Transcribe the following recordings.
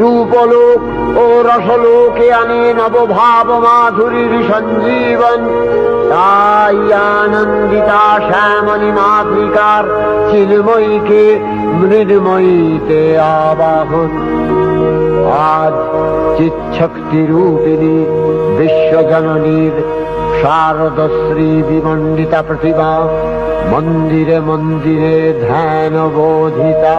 রূপলোক ও রসলোকে আনে নবভাব মাধুরীর সঞ্জীবন। তাই আনন্দিতা শ্যামণী মাতৃকার চিন্ময়ীকে মৃন্ময়ীতে আবাহন। আজ চিচ্ছক্তি রূপিণী বিশ্বজননীর শারদশ্রী বিমণ্ডিতা প্রতিমা মন্দিরে মন্দিরে ধ্যান বোধিতা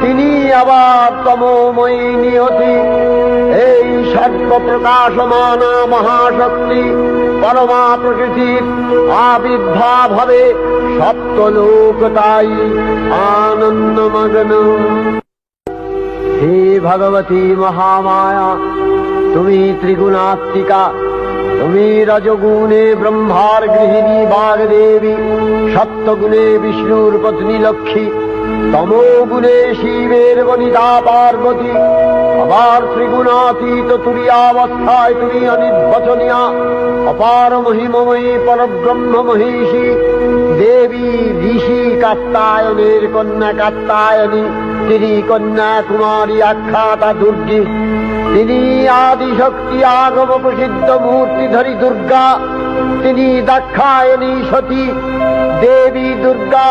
তিনি আবার তমোময়ী নিয়তি এই সর্ব প্রকাশমানা মহাশক্তি পরমা প্রকৃতির আবির্ভাব হবে সপ্তলোক তাই আনন্দমগ্ন। হে ভগবতী মহামায়া, তুমি ত্রিগুণাত্মিকা, তুমি রজগুণে ব্রহ্মার গৃহিণী বাগদেবী, সপ্তগুণে বিষ্ণুর পত্নী লক্ষ্মী তমোগুণে শিবের বনিতা পার্বতী, আবার ত্রিগুণাতীত তুরিয়াবস্থায় তুমি অনির্বচনীয়া, অপার মহিমময়ী পরব্রহ্ম মহিষী, দেবী ঋষি কাত্তায়নের কন্যা কাত্তায়নী তিনি কন্যা কুমারী আখ্যাতা দুর্গী। তিনি আদিশক্তি আগম প্রসিদ্ধ মূর্তিধরী দুর্গা, তিনি দাক্ষায়ণী সতী, দেবী দুর্গা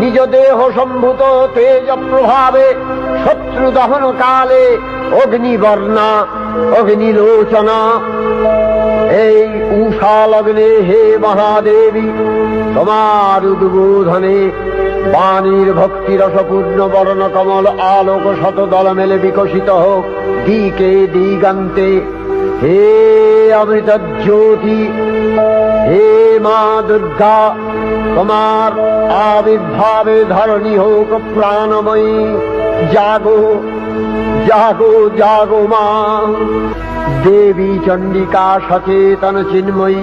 নিজ দেহ সম্ভূত তেজ প্রভাবে শত্রু দহন কালে অগ্নিবর্ণা, অগ্নিলোচনা। এই উষা লগ্নে হে মহাদেবী, তোমার উদ্বোধনে বাণীর ভক্তি রসপূর্ণ বর্ণ কমল আলোক শত দল মেলে বিকশিত হোক দিকে দিগান্তে। হে অমৃত জ্যোতি হে মা দুর্গা তোমার আবির্ভাবে ধরণী হোক প্রাণময়ী। জাগো জাগো জাগো মা। দেবী চণ্ডিকা সচেতন চিন্ময়ী।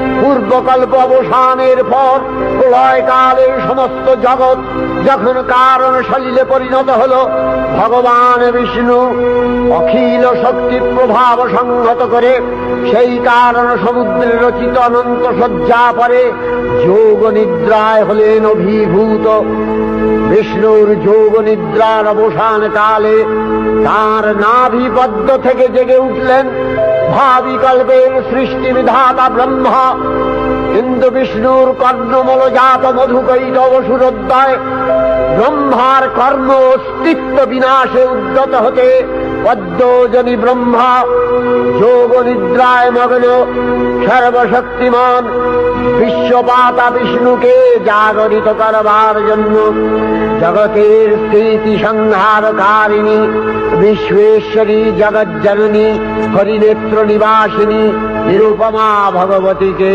পূর্বকল্প অবসানের পর প্রলয়কালে সমস্ত জগৎ যখন কারণ শৈলে পরিণত হল, ভগবান বিষ্ণু অখিল শক্তি প্রভাব সংহত করে সেই কারণ সমুদ্রে রচিত অনন্ত শয্যা পরে যোগ নিদ্রায় হলেন অভিভূত। বিষ্ণুর যোগ নিদ্রার অবসান কালে তার নাভিপদ্ম থেকে জেগে উঠলেন ভাবিকল্পের সৃষ্টি বিধাতা ব্রহ্মা। কিন্তু বিষ্ণুর কর্ণমল জাত মধুকৈ অসুরোদ্দয় ব্রহ্মার কর্ম অস্তিত্ব বিনাশে উদ্যত হতে পদ্মজনী ব্রহ্মা যোগ নিদ্রায় মগ্ন সর্বশক্তিমান বিশ্বপাতা বিষ্ণুকে জাগরিত করবার জন্য জগতের স্থিতি সংহারকারিণী বিশ্বেশ্বরী জগজ্জননী হরিনেত্র নিবাসিনী নিরুপমা ভগবতীকে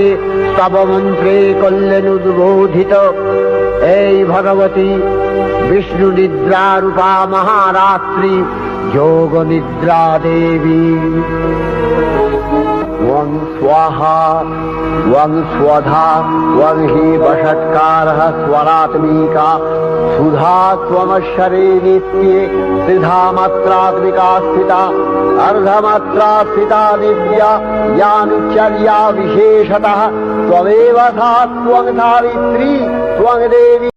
স্তব মন্ত্রে করলেন উদ্বোধিত এই ভগবতী, বিষ্ণু নিদ্রা রূপা মহারাত্রি योगनिद्रा देवी वं स्वाहा वं स्वधा वं हि वषट्कारः स्वरात्मिका सुधा त्वमशरीरित्ये त्रिधामात्रात्मिका स्थिता अर्धमात्रा स्थिता दिव्या यानुचर्या विशेषतः त्वमेव सा त्वं सावित्री त्वं देवी